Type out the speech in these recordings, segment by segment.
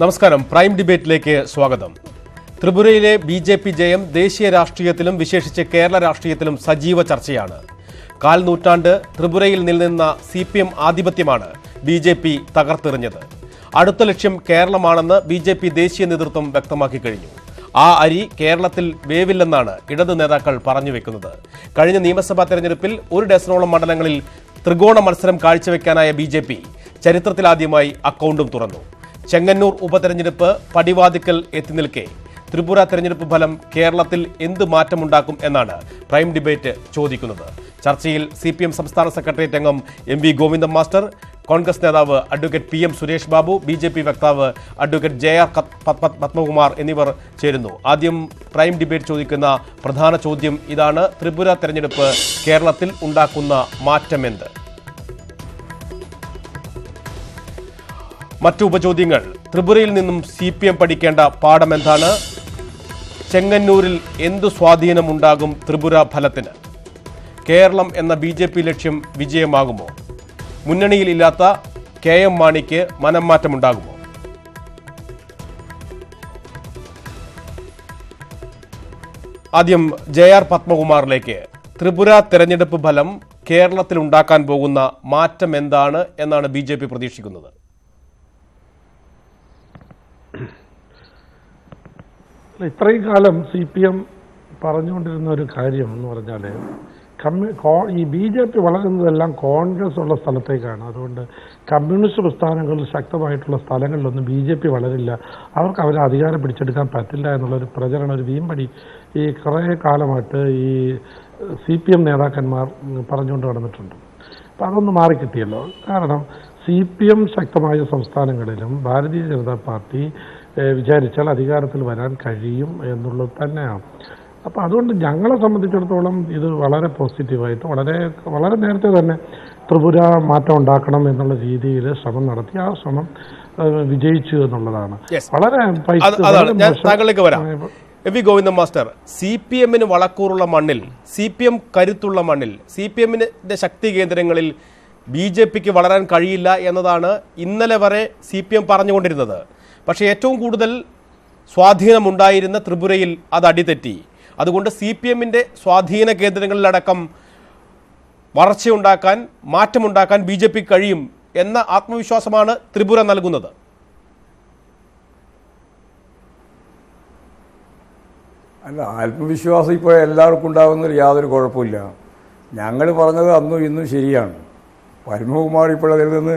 നമസ്കാരം. പ്രൈം ഡിബേറ്റിലേക്ക് സ്വാഗതം. ത്രിപുരയിലെ ബി ജെ പി ജയം ദേശീയ രാഷ്ട്രീയത്തിലും വിശേഷിച്ച് കേരള രാഷ്ട്രീയത്തിലും സജീവ ചർച്ചയാണ്. കാൽ നൂറ്റാണ്ട് ത്രിപുരയിൽ നിലനിന്ന സി പി എം ആധിപത്യമാണ് ബി ജെ പി തകർത്തെറിഞ്ഞത്. അടുത്ത ലക്ഷ്യം കേരളമാണെന്ന് ബി ജെ പി ദേശീയ നേതൃത്വം വ്യക്തമാക്കി കഴിഞ്ഞു. ആ അരി കേരളത്തിൽ വേവില്ലെന്നാണ് ഇടത് നേതാക്കൾ പറഞ്ഞു വെക്കുന്നത്. കഴിഞ്ഞ നിയമസഭാ തെരഞ്ഞെടുപ്പിൽ ഒരു ഡസനോളം മണ്ഡലങ്ങളിൽ ത്രികോണ മത്സരം കാഴ്ചവെക്കാനായ ബി ചരിത്രത്തിലാദ്യമായി അക്കൗണ്ടും തുറന്നു. ചെങ്ങന്നൂർ ഉപതെരഞ്ഞെടുപ്പ് പടിവാതിക്കൽ എത്തി നിൽക്കെ. ത്രിപുര തെരഞ്ഞെടുപ്പ് ഫലം കേരളത്തിൽ എന്ത് മാറ്റമുണ്ടാക്കും എന്നാണ് പ്രൈം ഡിബേറ്റ് ചോദിക്കുന്നത്. ചർച്ചയിൽ സി പി എം സംസ്ഥാന സെക്രട്ടേറിയറ്റ് അംഗം M V Govindan master Congress നേതാവ് advocate P M Suresh Babu B J P വക്താവ് അഡ്വക്കേറ്റ് ജെ ആർ പത്മകുമാർ എന്നിവർ ചേരുന്നു. ആദ്യം പ്രൈം ഡിബേറ്റ് ചോദിക്കുന്ന പ്രധാന ചോദ്യം ഇതാണ്. ത്രിപുര തെരഞ്ഞെടുപ്പ് കേരളത്തിൽ ഉണ്ടാക്കുന്ന മാറ്റമെന്ത്? മറ്റു ഉപചോദ്യങ്ങൾ. ത്രിപുരയിൽ നിന്നും സി പി എം പഠിക്കേണ്ട പാഠമെന്താണ് ചെങ്ങന്നൂരിൽ എന്തു സ്വാധീനമുണ്ടാകും ത്രിപുര ഫലത്തിന്? കേരളം എന്ന ബി ജെ പി ലക്ഷ്യം വിജയമാകുമോ? മുന്നണിയിലില്ലാത്ത കെ എം മാണിക്ക് മനം മാറ്റമുണ്ടാകുമോ ആദ്യം ജെ ആർ പത്മകുമാറിലേക്ക്. ത്രിപുര തെരഞ്ഞെടുപ്പ് ഫലം കേരളത്തിൽ ഉണ്ടാക്കാൻ പോകുന്ന മാറ്റം എന്താണ് എന്നാണ് ബി പ്രതീക്ഷിക്കുന്നത്. ഇത്രയും കാലം സി പി എം പറഞ്ഞുകൊണ്ടിരുന്ന ഒരു കാര്യം എന്ന് പറഞ്ഞാൽ കമ്മ്യൂ ഈ ബി ജെ പി വളരുന്നതെല്ലാം കോൺഗ്രസ് ഉള്ള സ്ഥലത്തേക്കാണ്. അതുകൊണ്ട് കമ്മ്യൂണിസ്റ്റ് പ്രസ്ഥാനങ്ങളിൽ ശക്തമായിട്ടുള്ള സ്ഥലങ്ങളിലൊന്നും ബി ജെ പി വളരില്ല. അവർക്ക് അവരെ അധികാരം പിടിച്ചെടുക്കാൻ പറ്റില്ല എന്നുള്ളൊരു പ്രചരണം ഒരു വീമ്പടി ഈ കുറേ കാലമായിട്ട് ഈ സി പി എം നേതാക്കന്മാർ പറഞ്ഞുകൊണ്ട് നടന്നിട്ടുണ്ട്. അപ്പം അതൊന്ന് മാറിക്കിട്ടിയല്ലോ. കാരണം സി പി എം ശക്തമായ സംസ്ഥാനങ്ങളിലും ഭാരതീയ ജനതാ പാർട്ടി വിചാരിച്ചാൽ അധികാരത്തിൽ വരാൻ കഴിയും എന്നുള്ളത് തന്നെയാണ്. അപ്പോൾ അതുകൊണ്ട് ഞങ്ങളെ സംബന്ധിച്ചിടത്തോളം ഇത് വളരെ പോസിറ്റീവായിട്ട് വളരെ വളരെ നേരത്തെ തന്നെ ത്രിപുര മാറ്റം ഉണ്ടാക്കണം എന്നുള്ള രീതിയിൽ ശ്രമം നടത്തി. ആ ശ്രമം വിജയിച്ചു എന്നുള്ളതാണ്. വളരെ താങ്കളിലേക്ക് വരാം. A V Govindan master C P എമ്മിന് വളക്കൂറുള്ള മണ്ണിൽ സി പി എം കരുത്തുള്ള മണ്ണിൽ സി പി എമ്മിന്റെ ശക്തി കേന്ദ്രങ്ങളിൽ ബി ജെ പിക്ക് വളരാൻ കഴിയില്ല എന്നതാണ് ഇന്നലെ വരെ സി പി എം പറഞ്ഞുകൊണ്ടിരുന്നത്. പക്ഷേ ഏറ്റവും കൂടുതൽ സ്വാധീനമുണ്ടായിരുന്ന ത്രിപുരയിൽ അത് അടിതെറ്റി. അതുകൊണ്ട് സി പി എമ്മിന്റെ സ്വാധീന കേന്ദ്രങ്ങളിലടക്കം വളർച്ചയുണ്ടാക്കാൻ മാറ്റമുണ്ടാക്കാൻ ബി ജെ പി കഴിയും എന്ന ആത്മവിശ്വാസമാണ് ത്രിപുര നൽകുന്നത്. അല്ല ആത്മവിശ്വാസം ഇപ്പോൾ എല്ലാവർക്കും ഉണ്ടാകുന്ന യാതൊരു കുഴപ്പമില്ല. ഞങ്ങൾ പറഞ്ഞത് അന്നും ഇന്നും ശരിയാണ്. പരമകുമാർ ഇപ്പോൾ അതിൽ നിന്ന്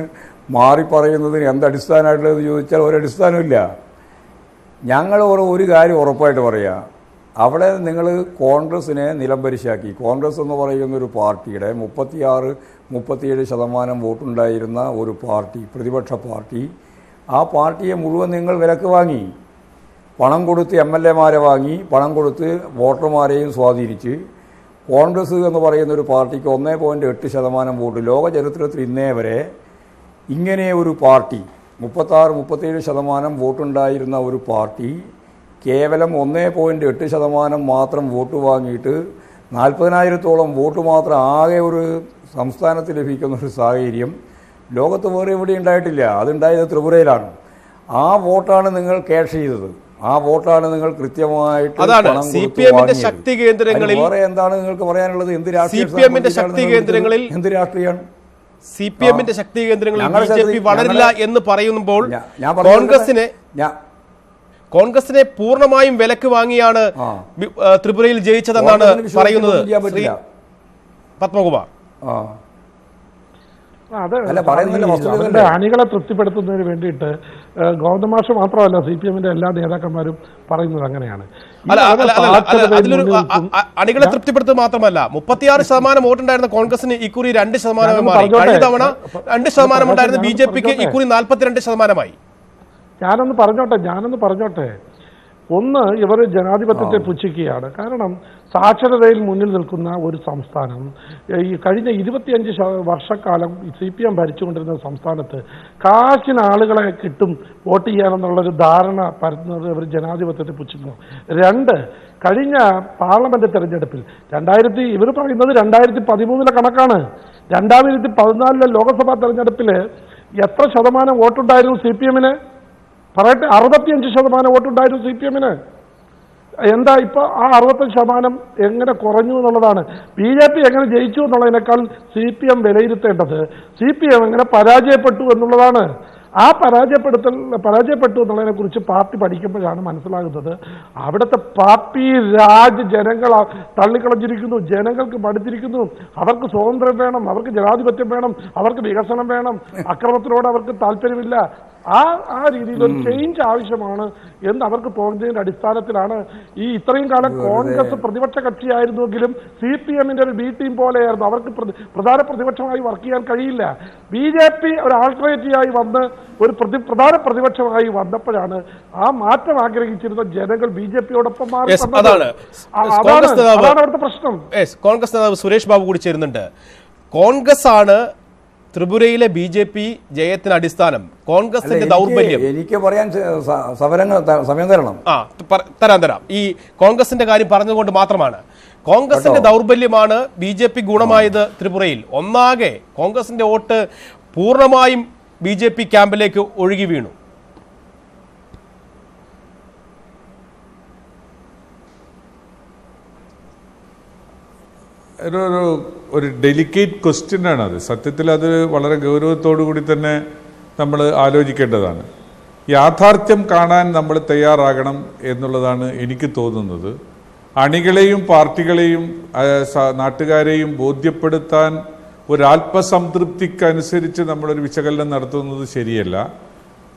മാറി പറയുന്നതിന് എന്ത് അടിസ്ഥാനമായിട്ടുള്ളതെന്ന് ചോദിച്ചാൽ ഒരടിസ്ഥാനമില്ല ഞങ്ങൾ ഒരു കാര്യം ഉറപ്പായിട്ട് പറയാം. അവിടെ നിങ്ങൾ കോൺഗ്രസിനെ നിലംപരിശാക്കി. കോൺഗ്രസ് എന്ന് പറയുന്ന ഒരു പാർട്ടിയുടെ മുപ്പത്തിയാറ് മുപ്പത്തിയേഴ് ശതമാനം വോട്ടുണ്ടായിരുന്ന ഒരു പാർട്ടി പ്രതിപക്ഷ പാർട്ടി ആ പാർട്ടിയെ മുഴുവൻ നിങ്ങൾ വിലക്ക് വാങ്ങി. പണം കൊടുത്ത് എം എൽ എമാരെ വാങ്ങി പണം കൊടുത്ത് വോട്ടർമാരെയും സ്വാധീനിച്ച്. കോൺഗ്രസ് എന്ന് പറയുന്ന ഒരു പാർട്ടിക്ക് ഒന്നേ പോയിന്റ് എട്ട് ശതമാനം വോട്ട്. ലോക ചരിത്രത്തിൽ ഇന്നേ വരെ ഇങ്ങനെ ഒരു പാർട്ടി മുപ്പത്താറ് മുപ്പത്തേഴ് ശതമാനം വോട്ടുണ്ടായിരുന്ന ഒരു പാർട്ടി കേവലം ഒന്നേ പോയിന്റ് എട്ട് ശതമാനം മാത്രം വോട്ട് വാങ്ങിയിട്ട് നാൽപ്പതിനായിരത്തോളം വോട്ട് മാത്രം ആകെ ഒരു സംസ്ഥാനത്ത് ലഭിക്കുന്ന ഒരു സാഹചര്യം ലോകത്ത് വേറെ എവിടെ ഉണ്ടായിട്ടില്ല. അതുണ്ടായത് ത്രിപുരയിലാണ്. ആ വോട്ടാണ് നിങ്ങൾ ക്യാഷ് ചെയ്തത്. ആ വോട്ടാണ് നിങ്ങൾ കൃത്യമായിട്ട് ശക്തി കേന്ദ്രങ്ങളിൽ വേറെ എന്താണ് നിങ്ങൾക്ക് പറയാനുള്ളത്? എന്ത് രാഷ്ട്രീയ ശക്തി കേന്ദ്രങ്ങളിൽ എന്ത് രാഷ്ട്രീയമാണ് സി പി എമ്മിന്റെ ശക്തി കേന്ദ്രങ്ങളിൽ ബി ജെ പി വളരില്ല എന്ന് പറയുമ്പോൾ കോൺഗ്രസിനെ കോൺഗ്രസിനെ പൂർണമായും വിലക്ക് വാങ്ങിയാണ് ത്രിപുരയിൽ ജയിച്ചതെന്നാണ് പറയുന്നത് പത്മകുമാർ. അല്ല, വസ്തുത അണികളെ തൃപ്തിപ്പെടുത്തുന്നതിന് വേണ്ടിയിട്ട് ഗോതമാഷ മാത്രമല്ല സി പി എമ്മിന്റെ എല്ലാ നേതാക്കന്മാരും പറയുന്നത് അങ്ങനെയാണ്. അതിലൊരു. അണികളെ തൃപ്തിപ്പെടുത്തുക മാത്രമല്ല. മുപ്പത്തിയാറ് ശതമാനം വോട്ടുണ്ടായിരുന്ന കോൺഗ്രസിന് ഇക്കുറി രണ്ട് ശതമാനമായി. കഴിഞ്ഞ തവണ രണ്ട് ശതമാനം ഉണ്ടായിരുന്ന ബി ജെ പിക്ക് പറഞ്ഞോട്ടെ. ഇക്കുറി നാൽപ്പത്തിരണ്ട് ശതമാനമായി. ഞാനൊന്ന് പറഞ്ഞോട്ടെ ഞാനൊന്ന് പറഞ്ഞോട്ടെ? ഒന്ന് ഇവർ ജനാധിപത്യത്തെ പുച്ഛിക്കുകയാണ്. കാരണം സാക്ഷരതയിൽ മുന്നിൽ നിൽക്കുന്ന ഒരു സംസ്ഥാനം ഈ കഴിഞ്ഞ ഇരുപത്തിയഞ്ച് വർഷക്കാലം സി പി എം ഭരിച്ചുകൊണ്ടിരുന്ന സംസ്ഥാനത്ത് കാശിന് ആളുകളെ കിട്ടും വോട്ട് ചെയ്യാനെന്നുള്ളൊരു ധാരണ പരത്തുന്നത് ഇവർ ജനാധിപത്യത്തെ പുച്ഛിക്കുന്നു. രണ്ട് കഴിഞ്ഞ പാർലമെന്റ് തെരഞ്ഞെടുപ്പിൽ രണ്ടായിരത്തി ഇവർ പറയുന്നത് രണ്ടായിരത്തി പതിമൂന്നിലെ കണക്കാണ്. രണ്ടായിരത്തി പതിനാലിലെ ലോക്സഭാ തെരഞ്ഞെടുപ്പിൽ എത്ര ശതമാനം വോട്ടുണ്ടായിരുന്നു സി പി എമ്മിന് പറയട്ടെ അറുപത്തിയഞ്ച് ശതമാനം വോട്ടുണ്ടായിരുന്നു സി പി എമ്മിന് എന്താ ഇപ്പൊ ആ അറുപത്തഞ്ച് ശതമാനം എങ്ങനെ കുറഞ്ഞു എന്നുള്ളതാണ്. ബി ജെ പി എങ്ങനെ ജയിച്ചു എന്നുള്ളതിനേക്കാൾ സി പി എം വിലയിരുത്തേണ്ടത്. സി പി എം എങ്ങനെ പരാജയപ്പെട്ടു എന്നുള്ളതാണ്. ആ പരാജയപ്പെടുത്തൽ പരാജയപ്പെട്ടു എന്നുള്ളതിനെ കുറിച്ച് പാർട്ടി പഠിക്കുമ്പോഴാണ് മനസ്സിലാകുന്നത്. അവിടുത്തെ പാർട്ടി രാജ് ജനങ്ങൾ തള്ളിക്കളഞ്ഞിരിക്കുന്നു ജനങ്ങൾക്ക് പഠിച്ചിരിക്കുന്നു അവർക്ക് സ്വാതന്ത്ര്യം വേണം അവർക്ക് ജനാധിപത്യം വേണം അവർക്ക് വികസനം വേണം. അക്രമത്തിനോട് അവർക്ക് താല്പര്യമില്ല. ആ ആ രീതിയിൽ ഒരു ചേഞ്ച് ആവശ്യമാണ് എന്ന് അവർക്ക് തോന്നിയതിന്റെ അടിസ്ഥാനത്തിലാണ് ഈ ഇത്രയും കാലം കോൺഗ്രസ് പ്രതിപക്ഷ കക്ഷിയായിരുന്നുവെങ്കിലും സി പി എമ്മിന്റെ ഒരു ബി ടീം പോലെയായിരുന്നു. അവർക്ക് പ്രധാന പ്രതിപക്ഷമായി വർക്ക് ചെയ്യാൻ കഴിയില്ല. ബി ജെ പി ഒരു ആൾട്ടർനേറ്റീവായി വന്ന് ഒരു പ്രതി പ്രധാന പ്രതിപക്ഷമായി വന്നപ്പോഴാണ് ആ മാറ്റം ആഗ്രഹിച്ചിരുന്ന ജനങ്ങൾ ബി ജെ പിയോടൊപ്പം മാറി അതാണ്. അതാണ് അവിടുത്തെ പ്രശ്നം. കോൺഗ്രസ് നേതാവ് സുരേഷ് ബാബു കൂടി ചേരുന്നുണ്ട് കോൺഗ്രസ് ആണ് ത്രിപുരയിലെ ബി ജെ പി ജയത്തിന് അടിസ്ഥാനം കോൺഗ്രസിന്റെ ദൗർബല്യം. എനിക്ക് പറയാൻ സ- സ- സവരങ്ങൾ ത- സമയം തരണം. ആ തരാം തരാം. ഈ കോൺഗ്രസിന്റെ കാര്യം പറഞ്ഞുകൊണ്ട് മാത്രമാണ്. കോൺഗ്രസിന്റെ ദൗർബല്യമാണ് ബി ജെ പി ഗുണമായത് ത്രിപുരയിൽ. ഒന്നാകെ കോൺഗ്രസിന്റെ വോട്ട് പൂർണമായും ബി ജെ പി ക്യാമ്പിലേക്ക് ഒഴുകി വീണു. ഒരു ഒരു ഡെലിക്കേറ്റ് ക്വസ്റ്റ്യൻ ആണ് അത്. സത്യത്തിൽ അത് വളരെ ഗൗരവത്തോടു കൂടി തന്നെ നമ്മൾ ആലോചിക്കേണ്ടതാണ്. യാഥാർത്ഥ്യം കാണാൻ നമ്മൾ തയ്യാറാകണം എന്നുള്ളതാണ് എനിക്ക് തോന്നുന്നത്. അണികളെയും പാർട്ടികളെയും നാട്ടുകാരെയും ബോധ്യപ്പെടുത്താൻ ഒരാത്മസംതൃപ്തിക്കനുസരിച്ച് നമ്മളൊരു വിശകലനം നടത്തുന്നത് ശരിയല്ല.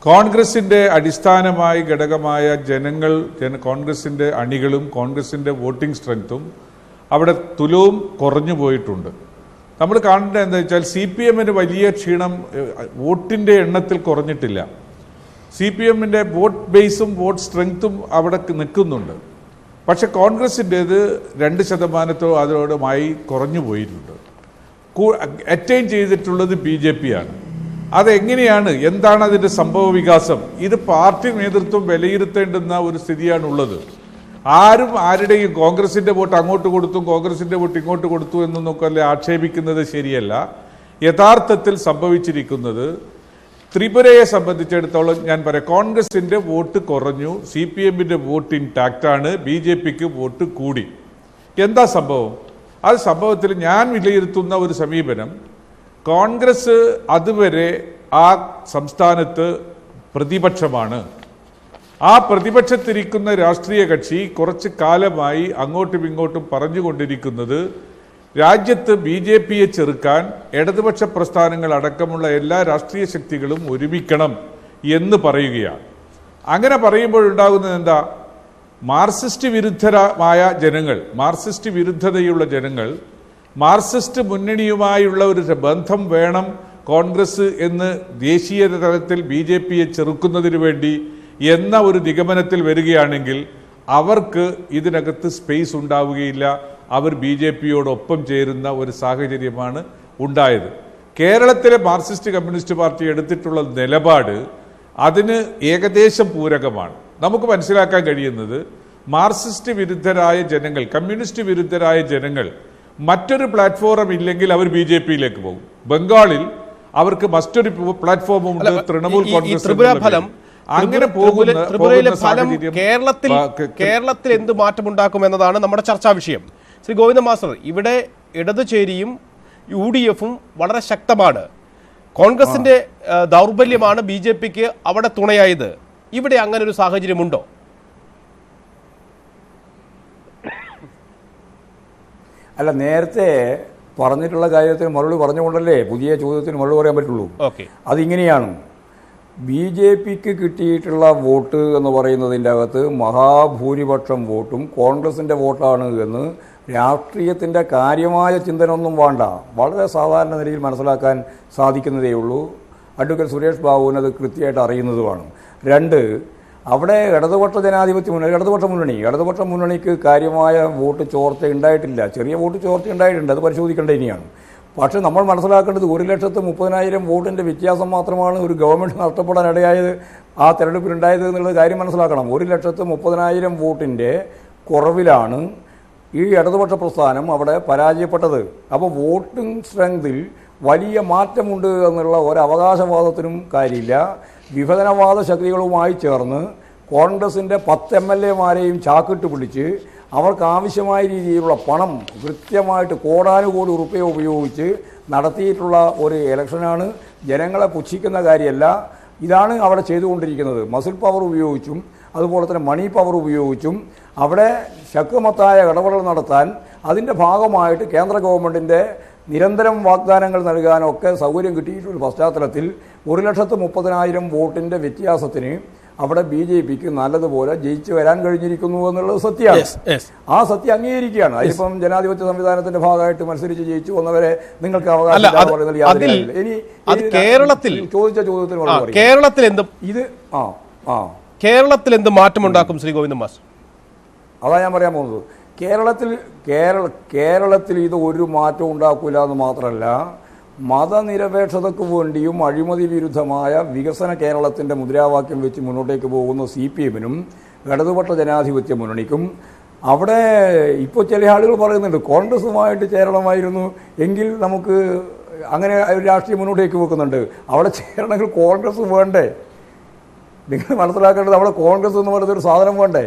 കോൺഗ്രസിന്റെ അടിസ്ഥാനമായി ഘടകമായ ജനങ്ങൾ ജന കോൺഗ്രസിന്റെ അണികളും കോൺഗ്രസിന്റെ വോട്ടിംഗ് സ്ട്രെങ്ത്തും അവിടെ തുലവും കുറഞ്ഞു പോയിട്ടുണ്ട്. നമ്മൾ കാണേണ്ടത് എന്താ വെച്ചാൽ സി പി എമ്മിന് വലിയ ക്ഷീണം വോട്ടിന്റെ എണ്ണത്തിൽ കുറഞ്ഞിട്ടില്ല. സി പി എമ്മിന്റെ വോട്ട് ബേസും വോട്ട് സ്ട്രെങ്ത്തും അവിടെ നിൽക്കുന്നുണ്ട്. പക്ഷെ കോൺഗ്രസിന്റേത് രണ്ട് ശതമാനത്തോ അതിനോടുമായി കുറഞ്ഞു പോയിട്ടുണ്ട്. അറ്റൈൻ ചെയ്തിട്ടുള്ളത് ബി ജെ പി ആണ്. അതെങ്ങനെയാണ്? എന്താണ് അതിന്റെ സംഭവ വികാസം? ഇത് പാർട്ടി നേതൃത്വം വിലയിരുത്തേണ്ടുന്ന ഒരു സ്ഥിതിയാണ് ഉള്ളത് ആരും ആരുടെയും കോൺഗ്രസിന്റെ വോട്ട് അങ്ങോട്ട് കൊടുത്തു കോൺഗ്രസിന്റെ വോട്ട് ഇങ്ങോട്ട് കൊടുത്തു എന്നൊക്കെ അല്ലെ ആക്ഷേപിക്കുന്നത് ശരിയല്ല. യഥാർത്ഥത്തിൽ സംഭവിച്ചിരിക്കുന്നത് ത്രിപുരയെ സംബന്ധിച്ചിടത്തോളം ഞാൻ പറയാം കോൺഗ്രസിന്റെ വോട്ട് കുറഞ്ഞു സി പി എമ്മിന്റെ വോട്ട് ഇൻടാക്റ്റ് ആണ് ബി ജെ പിക്ക് വോട്ട് കൂടി. എന്താ സംഭവം? അത് സംഭവത്തിൽ ഞാൻ വിലയിരുത്തുന്ന ഒരു സമീപനം കോൺഗ്രസ് അതുവരെ ആ സംസ്ഥാനത്ത് പ്രതിപക്ഷമാണ്. ആ പ്രതിപക്ഷത്തിരിക്കുന്ന രാഷ്ട്രീയ കക്ഷി കുറച്ച് കാലമായി അങ്ങോട്ടും ഇങ്ങോട്ടും പറഞ്ഞുകൊണ്ടിരിക്കുന്നത് രാജ്യത്ത് ബി ജെ പിയെ ചെറുക്കാൻ ഇടതുപക്ഷ പ്രസ്ഥാനങ്ങൾ അടക്കമുള്ള എല്ലാ രാഷ്ട്രീയ ശക്തികളും ഒരുമിക്കണം എന്ന് പറയുകയാണ്. അങ്ങനെ പറയുമ്പോഴുണ്ടാകുന്നത് എന്താ? മാർക്സിസ്റ്റ് വിരുദ്ധരായ ജനങ്ങൾ മാർക്സിസ്റ്റ് വിരുദ്ധതയുള്ള ജനങ്ങൾ മാർക്സിസ്റ്റ് മുന്നണിയുമായുള്ള ഒരു ബന്ധം വേണം കോൺഗ്രസ് എന്ന് ദേശീയ തലത്തിൽ ബി ജെ പിയെ ചെറുക്കുന്നതിന് വേണ്ടി എന്ന ഒരു നിഗമനത്തിൽ വരികയാണെങ്കിൽ അവർക്ക് ഇതിനകത്ത് സ്പേസ് ഉണ്ടാവുകയില്ല. അവർ ബി ജെ പിയോടൊപ്പം ചേരുന്ന ഒരു സാഹചര്യമാണ് ഉണ്ടായത്. കേരളത്തിലെ മാർക്സിസ്റ്റ് കമ്മ്യൂണിസ്റ്റ് പാർട്ടി എടുത്തിട്ടുള്ള നിലപാട് അതിന് ഏകദേശം പൂരകമാണ്. നമുക്ക് മനസ്സിലാക്കാൻ കഴിയുന്നത് മാർക്സിസ്റ്റ് വിരുദ്ധരായ ജനങ്ങൾ കമ്മ്യൂണിസ്റ്റ് വിരുദ്ധരായ ജനങ്ങൾ മറ്റൊരു പ്ലാറ്റ്ഫോം ഇല്ലെങ്കിൽ അവർ ബി ജെ പിയിലേക്ക് പോകും. ബംഗാളിൽ അവർക്ക് മറ്റൊരു പ്ലാറ്റ്ഫോമും ഉണ്ട് തൃണമൂൽ കോൺഗ്രസ് ഫലം. അങ്ങനെ പോകുന്ന ത്രിപുരയിലെ ഫലം കേരളത്തിൽ കേരളത്തിൽ എന്ത് മാറ്റമുണ്ടാക്കും എന്നതാണ് നമ്മുടെ ചർച്ചാ വിഷയം. ശ്രീ ഗോവിന്ദ മാസ്റ്റർ ഇവിടെ ഇടതുചേരിയും യു ഡി എഫും വളരെ ശക്തമാണ്. കോൺഗ്രസിന്റെ ദൗർബല്യമാണ് ബി ജെ പിക്ക് അവിടെ തുണയായത്. ഇവിടെ അങ്ങനെ ഒരു സാഹചര്യമുണ്ടോ? അല്ല നേരത്തെ പറഞ്ഞിട്ടുള്ള കാര്യത്തിന് മറുപടി പറഞ്ഞുകൊണ്ടല്ലേ പുതിയ ചോദ്യത്തിന് മറുപടി പറയാൻ പറ്റുള്ളൂ. ഓക്കെ. അതിങ്ങനെയാണ്. ബി ജെ പിക്ക് കിട്ടിയിട്ടുള്ള വോട്ട് എന്ന് പറയുന്നതിന്റെ അകത്ത് മഹാഭൂരിപക്ഷം വോട്ടും കോൺഗ്രസിന്റെ വോട്ടാണ് എന്ന് രാഷ്ട്രീയത്തിന്റെ കാര്യമായ ചിന്തനൊന്നും വേണ്ട. വളരെ സാധാരണ നിലയിൽ മനസ്സിലാക്കാൻ സാധിക്കുന്നതേ ഉള്ളൂ. അഡ്വക്കേറ്റ് സുരേഷ് ബാബുവിന് അത് കൃത്യമായിട്ട് അറിയുന്നതുമാണ് രണ്ട് അവിടെ ഇടതുപക്ഷ ജനാധിപത്യ മുന്നണി ഇടതുപക്ഷ മുന്നണി ഇടതുപക്ഷ മുന്നണിക്ക് കാര്യമായ വോട്ട് ചോർച്ച ഉണ്ടായിട്ടില്ല. ചെറിയ വോട്ട് ചോർച്ച ഉണ്ടായിട്ടുണ്ട്. അത് പരിശോധിക്കേണ്ട ഇനിയാണ്. പക്ഷേ നമ്മൾ മനസ്സിലാക്കേണ്ടത് ഒരു ലക്ഷത്ത് മുപ്പതിനായിരം വോട്ടിന്റെ വ്യത്യാസം മാത്രമാണ് ഒരു ഗവൺമെന്റ് നഷ്ടപ്പെടാൻ ഇടയായത് ആ തെരഞ്ഞെടുപ്പിലുണ്ടായത് എന്നുള്ള കാര്യം മനസ്സിലാക്കണം. ഒരു ലക്ഷത്ത് മുപ്പതിനായിരം വോട്ടിന്റെ കുറവിലാണ് ഈ ഇടതുപക്ഷ പ്രസ്ഥാനം അവിടെ പരാജയപ്പെട്ടത്. അപ്പോൾ വോട്ടിംഗ് സ്ട്രെങ്തിൽ വലിയ മാറ്റമുണ്ട് എന്നുള്ള ഒരവകാശവാദത്തിനും കാര്യമില്ല. വിഭജനവാദ ശക്തികളുമായി ചേർന്ന് കോൺഗ്രസിന്റെ പത്ത് എം എൽ എമാരെയും ചാക്കിട്ട് പിടിച്ച് അവർക്ക് ആവശ്യമായ രീതിയിലുള്ള പണം കൃത്യമായിട്ട് കോടാനുകോടി ഉറുപ്പ്യ ഉപയോഗിച്ച് നടത്തിയിട്ടുള്ള ഒരു ഇലക്ഷനാണ്. ജനങ്ങളെ പുച്ഛിക്കുന്ന കാര്യമല്ല. ഇതാണ് അവിടെ ചെയ്തുകൊണ്ടിരിക്കുന്നത്. മസിൽ പവർ ഉപയോഗിച്ചും അതുപോലെ തന്നെ മണി പവർ ഉപയോഗിച്ചും അവിടെ ശക്തമത്തായ ഇടപെടൽ നടത്താൻ അതിന്റെ ഭാഗമായിട്ട് കേന്ദ്ര ഗവൺമെന്റിന്റെ നിരന്തരം വാഗ്ദാനങ്ങൾ നൽകാനൊക്കെ സൗകര്യം കിട്ടിയിട്ടുള്ള പശ്ചാത്തലത്തിൽ ഒരു ലക്ഷത്ത് മുപ്പതിനായിരം വോട്ടിന്റെ വ്യത്യാസത്തിന് അവിടെ ബി ജെ പിക്ക് നല്ലതുപോലെ ജയിച്ചു വരാൻ കഴിഞ്ഞിരിക്കുന്നു എന്നുള്ളത് സത്യമാണ്. ആ സത്യം അംഗീകരിക്കുകയാണ്. അതിപ്പം ജനാധിപത്യ സംവിധാനത്തിന്റെ ഭാഗമായിട്ട് മത്സരിച്ച് ജയിച്ചു വന്നവരെ നിങ്ങൾക്ക് അവകാശം. ഇനി കേരളത്തിൽ ചോദിച്ച ചോദ്യത്തിന് കേരളത്തിൽ എന്ത് ഇത് ആ ആ. കേരളത്തിൽ എന്ത് മാറ്റമുണ്ടാക്കും ശ്രീ ഗോവിന്ദ മാസ് അതാ ഞാൻ പറയാൻ പോകുന്നത്. കേരളത്തിൽ കേരള കേരളത്തിൽ ഇത് ഒരു മാറ്റവും ഉണ്ടാക്കില്ല എന്ന് മാത്രമല്ല മതനിരപേക്ഷതയ്ക്ക് വേണ്ടിയും അഴിമതി വിരുദ്ധമായ വികസന കേരളത്തിന്റെ മുദ്രാവാക്യം വെച്ച് മുന്നോട്ടേക്ക് പോകുന്ന സി പി എമ്മിനും ഇടതുപക്ഷ ജനാധിപത്യ മുന്നണിക്കും അവിടെ ഇപ്പോൾ ചില ആളുകൾ പറയുന്നുണ്ട് കോൺഗ്രസുമായിട്ട് ചേരണമായിരുന്നു എങ്കിൽ നമുക്ക് അങ്ങനെ രാഷ്ട്രീയം മുന്നോട്ടേക്ക് വെക്കുന്നുണ്ട്. അവിടെ ചേരണമെങ്കിൽ കോൺഗ്രസ് വേണ്ടേ? നിങ്ങൾ മനസ്സിലാക്കേണ്ടത് അവിടെ കോൺഗ്രസ് എന്ന് പറയുന്ന ഒരു സാധനം വേണ്ടേ?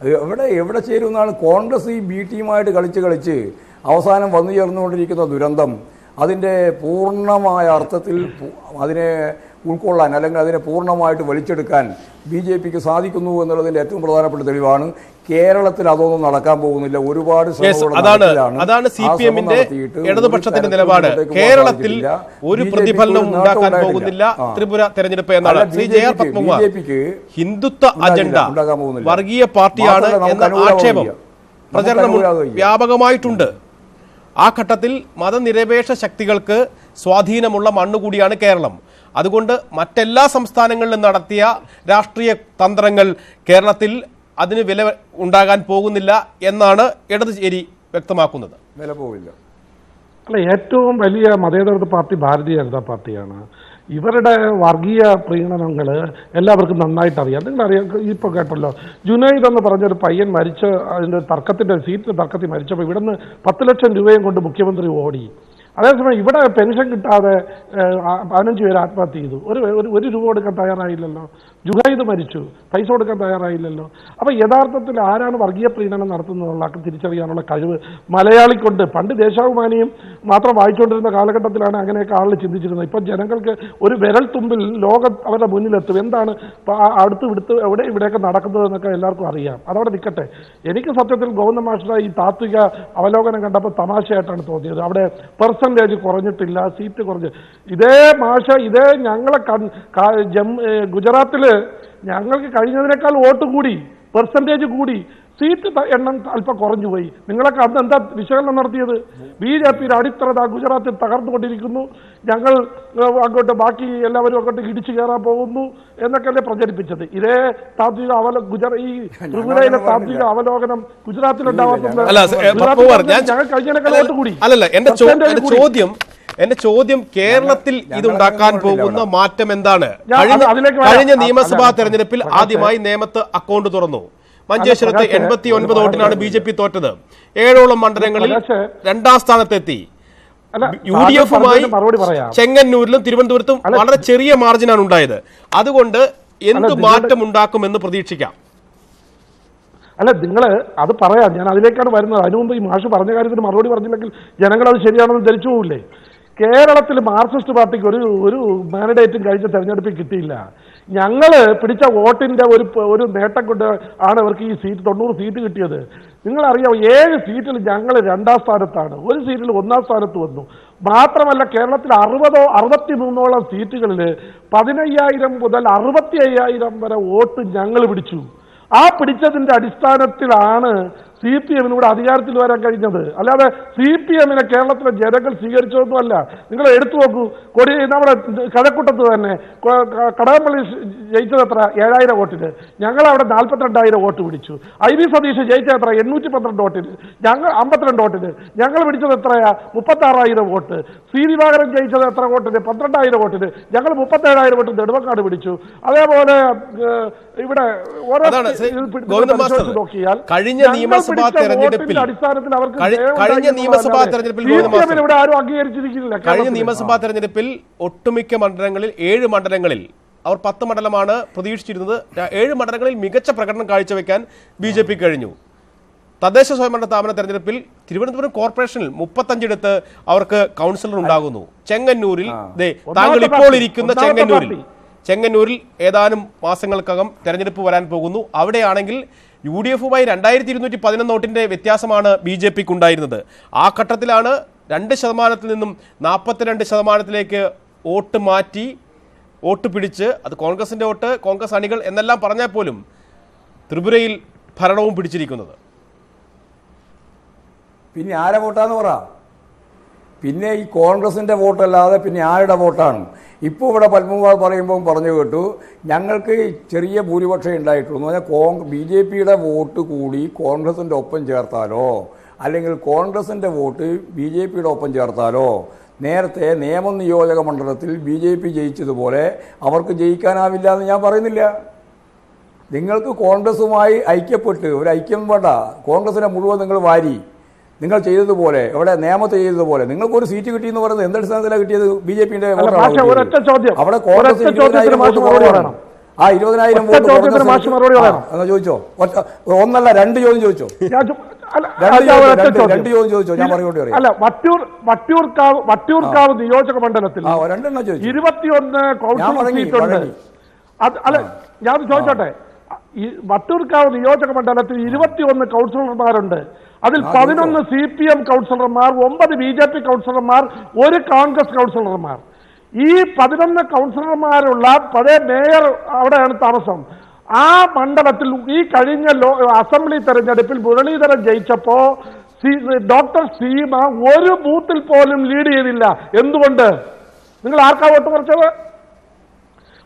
അത് എവിടെ എവിടെ ചേരുമെന്നാണ്. കോൺഗ്രസ് ഈ ബി ടീമായിട്ട് കളിച്ച് കളിച്ച് അവസാനം വന്നു ചേർന്നുകൊണ്ടിരിക്കുന്ന ദുരന്തം അതിന്റെ പൂർണമായ അർത്ഥത്തിൽ അതിനെ ഉൾക്കൊള്ളാൻ അല്ലെങ്കിൽ അതിനെ പൂർണമായിട്ട് വലിച്ചെടുക്കാൻ ബി ജെ പിക്ക് സാധിക്കുന്നു എന്നുള്ളതിന്റെ ഏറ്റവും പ്രധാനപ്പെട്ട തെളിവാണ്. കേരളത്തിൽ അതൊന്നും നടക്കാൻ പോകുന്നില്ല. ഒരുപാട് അതാണ് അതാണ് സി പി എമ്മിന്റെ ഇടതുപക്ഷത്തിന്റെ നിലപാട്. കേരളത്തിൽ ഒരു പ്രതിഫലനം ഉണ്ടാക്കാൻ പോകുന്നില്ല ത്രിപുര തെരഞ്ഞെടുപ്പ് എന്നാണ്. Shri J R Padmakumar Hindutva agenda. വർഗീയ പാർട്ടിയാണ് എന്ന ആക്ഷേപം. പ്രചരണം വ്യാപകമായിട്ടുണ്ട്. ആ ഘട്ടത്തിൽ മതനിരപേക്ഷ ശക്തികൾക്ക് സ്വാധീനമുള്ള മണ്ണുകൂടിയാണ് കേരളം. അതുകൊണ്ട് മറ്റെല്ലാ സംസ്ഥാനങ്ങളിലും നടത്തിയ രാഷ്ട്രീയ തന്ത്രങ്ങൾ കേരളത്തിൽ അതിന് വില ഉണ്ടാകാൻ പോകുന്നില്ല എന്നാണ് ഇടതുചേരി വ്യക്തമാക്കുന്നത്. വില പോവില്ല. അല്ല ഏറ്റവും വലിയ മതേതരത്വ പാർട്ടി ഭാരതീയ ജനതാ പാർട്ടിയാണ്. ഇവരുടെ വർഗീയ പ്രീണനങ്ങൾ എല്ലാവർക്കും നന്നായിട്ട് അറിയാം നിങ്ങളറിയാം ഇപ്പോൾ കേട്ടല്ലോ. ജുനൈദ് എന്ന് പറഞ്ഞൊരു പയ്യൻ മരിച്ച അതിന്റെ തർക്കത്തിന്റെ സീറ്റിന് തർക്കത്തിൽ മരിച്ചപ്പോൾ ഇവിടുന്ന് പത്ത് ലക്ഷം രൂപയും കൊണ്ട് മുഖ്യമന്ത്രി ഓടി. അതേസമയം ഇവിടെ പെൻഷൻ കിട്ടാതെ പതിനഞ്ച് പേര് ആത്മഹത്യ ചെയ്തു. ഒരു- ഒരു രൂപ കൊടുക്കാൻ തയ്യാറായില്ലല്ലോ. ജുഹൈദ് മരിച്ചു. പൈസ കൊടുക്കാൻ തയ്യാറായില്ലല്ലോ. അപ്പോൾ യഥാർത്ഥത്തിൽ ആരാണ് വർഗീയ പ്രീണനം നടത്തുന്നതെന്നുള്ള തിരിച്ചറിയാനുള്ള കഴിവ് മലയാളിക്കൊണ്ട്. പണ്ട് ദേശാഭിമാനിയും മാത്രം വായിച്ചുകൊണ്ടിരുന്ന കാലഘട്ടത്തിലാണ് അങ്ങനെയൊക്കെ ആളുകൾ ചിന്തിച്ചിരുന്നത്. ഇപ്പം ജനങ്ങൾക്ക് ഒരു വിരൽ തുമ്പിൽ ലോകം അവരുടെ മുന്നിലെത്തും. എന്താണ് അടുത്ത് ഇവിടുത്ത് എവിടെ ഇവിടെയൊക്കെ നടക്കുന്നത് എന്നൊക്കെ എല്ലാവർക്കും അറിയാം. അതവിടെ നിൽക്കട്ടെ. എനിക്ക് സത്യത്തിൽ ഗോവിന്ദ മാഷ്ട ഈ താത്വിക അവലോകനം കണ്ടപ്പോൾ തമാശയായിട്ടാണ് തോന്നിയത്. അവിടെ പെർസെന്റേജ് കുറഞ്ഞിട്ടില്ല സീറ്റ് കുറഞ്ഞ്. ഇതേ മാഷ ഇതേ ഞങ്ങളെ കൺ- ഞങ്ങൾക്ക് കഴിഞ്ഞതിനേക്കാൾ വോട്ട് കൂടി പെർസെന്റേജ് കൂടി സീറ്റ് എണ്ണം അല്പം കുറഞ്ഞു പോയി. നിങ്ങളൊക്കെ അന്ന് എന്താ വിശകലനം നടത്തിയത്? ബി ജെ പിയുടെ അടിത്തറ ഗുജറാത്തിൽ തകർന്നുകൊണ്ടിരിക്കുന്നു. ഞങ്ങൾ അങ്ങോട്ട് ബാക്കി എല്ലാവരും അങ്ങോട്ട് ഇടിച്ചു കയറാൻ പോകുന്നു എന്നൊക്കെയല്ലേ പ്രചരിപ്പിച്ചത്. ഇതേ താത്വിക അവല ഗുജറാ ഈ ത്രിപുരയിലെ താത്വിക അവലോകനം സ- ഞാൻ ഞങ്ങൾ കഴിഞ്ഞതിനേക്കാൾ വോട്ട് കൂടി. അല്ലല്ല എന്റെ. ചോദ്യം എന്റെ ചോദ്യം കേരളത്തിൽ ഇതുണ്ടാക്കാൻ പോകുന്ന മാറ്റം എന്താണ്? കഴിഞ്ഞ നിയമസഭാ തെരഞ്ഞെടുപ്പിൽ ആദ്യമായി നേമത്ത് അക്കൗണ്ട് തുറന്നു. മഞ്ചേശ്വരത്ത് എൺപത്തി ഒൻപത് വോട്ടിനാണ് ബി ജെ പി തോറ്റത്. ഏഴോളം മണ്ഡലങ്ങളിൽ രണ്ടാം സ്ഥാനത്തെത്തി. യു ഡി എഫുമായി ചെങ്ങന്നൂരിലും തിരുവനന്തപുരത്തും വളരെ ചെറിയ മാർജിനാണ് ഉണ്ടായത്. അതുകൊണ്ട് എന്ത് മാറ്റം ഉണ്ടാക്കുമെന്ന് പ്രതീക്ഷിക്കാം. അല്ല നിങ്ങൾ അത് പറയാം. ഞാൻ അതിലേക്കാണ് വരുന്നത്. അതിനു മുമ്പ് ഈ മാഷ് പറഞ്ഞ കാര്യത്തിന് മറുപടി പറഞ്ഞില്ലെങ്കിൽ ജനങ്ങൾ അത് ശരിയാണെന്ന് ധരിച്ചു പോകില്ലേ കേരളത്തിൽ മാർക്സിസ്റ്റ് പാർട്ടിക്ക് ഒരു ഒരു മാൻഡേറ്റും കഴിച്ച തെരഞ്ഞെടുപ്പിൽ കിട്ടിയില്ല. ഞങ്ങൾ പിടിച്ച വോട്ടിന്റെ ഒരു ഒരു നേട്ടം കൊണ്ട് ആണ് അവർക്ക് ഈ സീറ്റ് തൊണ്ണൂറ് സീറ്റ് കിട്ടിയത്. നിങ്ങളറിയാം ഏഴ് സീറ്റിൽ ഞങ്ങൾ രണ്ടാം സ്ഥാനത്താണ്. ഒരു സീറ്റിൽ ഒന്നാം സ്ഥാനത്ത് വന്നു. മാത്രമല്ല കേരളത്തിൽ അറുപതോ അറുപത്തി മൂന്നോളം സീറ്റുകളിൽ പതിനയ്യായിരം മുതൽ അറുപത്തി അയ്യായിരം വരെ വോട്ട് ഞങ്ങൾ പിടിച്ചു. ആ പിടിച്ചതിന്റെ അടിസ്ഥാനത്തിലാണ് സി പി എമ്മിനൂടെ അധികാരത്തിൽ വരാൻ കഴിഞ്ഞത്. അല്ലാതെ സി പി എമ്മിനെ കേരളത്തിലെ ജനങ്ങൾ സ്വീകരിച്ചതൊന്നുമല്ല. നിങ്ങൾ എടുത്തു നോക്കൂ. കൊടി നമ്മുടെ കഴക്കൂട്ടത്ത് തന്നെ കടകംപള്ളി ജയിച്ചത് എത്ര ഏഴായിരം വോട്ടിന്. ഞങ്ങൾ അവിടെ നാൽപ്പത്തിരണ്ടായിരം വോട്ട് പിടിച്ചു. ഐ വി സതീഷ് ജയിച്ചത് എത്ര എണ്ണൂറ്റി പന്ത്രണ്ട് വോട്ടിന്. ഞങ്ങൾ അമ്പത്തിരണ്ട് വോട്ടിന്. ഞങ്ങൾ പിടിച്ചത് എത്രയാ? മുപ്പത്താറായിരം വോട്ട്. സി ദിവാകരൻ ജയിച്ചത് എത്ര വോട്ടിന്? പന്ത്രണ്ടായിരം വോട്ടിന്. ഞങ്ങൾ മുപ്പത്തേഴായിരം വോട്ട് നെടുമക്കാട് പിടിച്ചു. അതേപോലെ ഇവിടെ ഓരോ നോക്കിയാൽ കഴിഞ്ഞ നിയമസഭാ നിയമസഭാ തെരഞ്ഞെടുപ്പിൽ കഴിഞ്ഞ നിയമസഭാ തെരഞ്ഞെടുപ്പിൽ കഴിഞ്ഞ നിയമസഭാ തെരഞ്ഞെടുപ്പിൽ ഒട്ടുമിക്ക മണ്ഡലങ്ങളിൽ ഏഴ് മണ്ഡലങ്ങളിൽ അവർ പത്ത് മണ്ഡലമാണ് പ്രതീക്ഷിച്ചിരുന്നത്. ഏഴ് മണ്ഡലങ്ങളിൽ മികച്ച പ്രകടനം കാഴ്ചവെക്കാൻ ബി ജെ പി കഴിഞ്ഞു. തദ്ദേശ സ്വയംഭരണ സ്ഥാപന തെരഞ്ഞെടുപ്പിൽ തിരുവനന്തപുരം കോർപ്പറേഷനിൽ മുപ്പത്തഞ്ചിടത്ത് അവർക്ക് കൗൺസിലർ ഉണ്ടാകുന്നു. ചെങ്ങന്നൂരിൽ താങ്കൾ ഇപ്പോൾ ഇരിക്കുന്ന ചെങ്ങന്നൂരിൽ. ചെങ്ങന്നൂരിൽ ഏതാനും മാസങ്ങൾക്കകം തെരഞ്ഞെടുപ്പ് വരാൻ പോകുന്നു. അവിടെയാണെങ്കിൽ യു ഡി എഫുമായി രണ്ടായിരത്തി ഇരുന്നൂറ്റി പതിനൊന്ന് വോട്ടിന്റെ വ്യത്യാസമാണ് ബി ജെ പിക്ക് ഉണ്ടായിരുന്നത് ആ ഘട്ടത്തിലാണ് രണ്ട് ശതമാനത്തിൽ നിന്നും നാൽപ്പത്തിരണ്ട് ശതമാനത്തിലേക്ക് വോട്ട് മാറ്റി വോട്ട് പിടിച്ച് അത് കോൺഗ്രസിന്റെ വോട്ട് കോൺഗ്രസ് അണികൾ എന്നെല്ലാം പറഞ്ഞാൽ പോലും ത്രിപുരയിൽ ഭരണവും പിടിച്ചിരിക്കുന്നത്. പിന്നെ ആരെ വോട്ടാന്ന് പറ. പിന്നെ ഈ കോൺഗ്രസിന്റെ വോട്ടല്ലാതെ പിന്നെ ആരുടെ വോട്ടാണ്? ഇപ്പോൾ ഇവിടെ പത്മകുമാർ പറയുമ്പോൾ പറഞ്ഞു കേട്ടു ഞങ്ങൾക്ക് ചെറിയ ഭൂരിപക്ഷം ഉണ്ടായിട്ടുള്ളൂ. എന്ന് പറഞ്ഞാൽ കോൺ ബി ജെ പിയുടെ വോട്ട് കൂടി കോൺഗ്രസിന്റെ ഒപ്പം ചേർത്താലോ? അല്ലെങ്കിൽ കോൺഗ്രസിന്റെ വോട്ട് ബി ജെ പിയുടെ ഒപ്പം ചേർത്താലോ? നേരത്തെ നിയമനിയോജക മണ്ഡലത്തിൽ ബി ജെ പി ജയിച്ചതുപോലെ അവർക്ക് ജയിക്കാനാവില്ല എന്ന് ഞാൻ പറയുന്നില്ല. നിങ്ങൾക്ക് കോൺഗ്രസുമായി ഐക്യപ്പെട്ട് ഒരു ഐക്യം വേണ്ട. കോൺഗ്രസിനെ മുഴുവൻ നിങ്ങൾ വാരി. നിങ്ങൾ ചെയ്തതുപോലെ ഇവിടെ നിയമത്തെ ചെയ്തതുപോലെ നിങ്ങൾക്ക് ഒരു സീറ്റ് കിട്ടി എന്ന് പറയുന്നത് എന്തടിസ്ഥാനത്തിലാണ് കിട്ടിയത്? ബി ജെ പിന്റെ. അവിടെ കോൺഗ്രസ്. ആ ഇരുപതിനായിരം വോട്ട് ചോദിച്ചോ? ഒന്നല്ല രണ്ട് ചോദ്യം ചോദിച്ചോ? രണ്ട് ചോദ്യം, ചോദിച്ചോ, ഞാൻ പറയാം. അല്ല വട്ടിയൂർ വട്ടിയൂർക്കാവ് വട്ടിയൂർക്കാവ് നിയോജക മണ്ഡലത്തിൽ രണ്ടെണ്ണം ചോദിച്ചു? ഇരുപത്തിയൊന്ന് വഴങ്ങി. അല്ല ഞാൻ ചോദിച്ചോട്ടെ. ഈ വട്ടിയൂർക്കാവ് നിയോജക മണ്ഡലത്തിൽ ഇരുപത്തിയൊന്ന് കൗൺസിലർമാരുണ്ട്. അതിൽ പതിനൊന്ന് സി പി എം കൗൺസിലർമാർ ഒമ്പത് ബി ജെ പി കൗൺസിലർമാർ ഒരു കോൺഗ്രസ് കൗൺസിലർമാർ ഈ പതിനൊന്ന് കൗൺസിലർമാരുള്ള പഴയ മേയർ അവിടെയാണ് താമസം. ആ മണ്ഡലത്തിൽ ഈ കഴിഞ്ഞ ലോ അസംബ്ലി തെരഞ്ഞെടുപ്പിൽ മുരളീധരൻ ജയിച്ചപ്പോ സി- ഡോക്ടർ സീമ ഒരു ബൂത്തിൽ പോലും ലീഡ് ചെയ്തില്ല. എന്തുകൊണ്ട്? നിങ്ങൾ ആർക്കാ വോട്ട് കുറച്ചത്?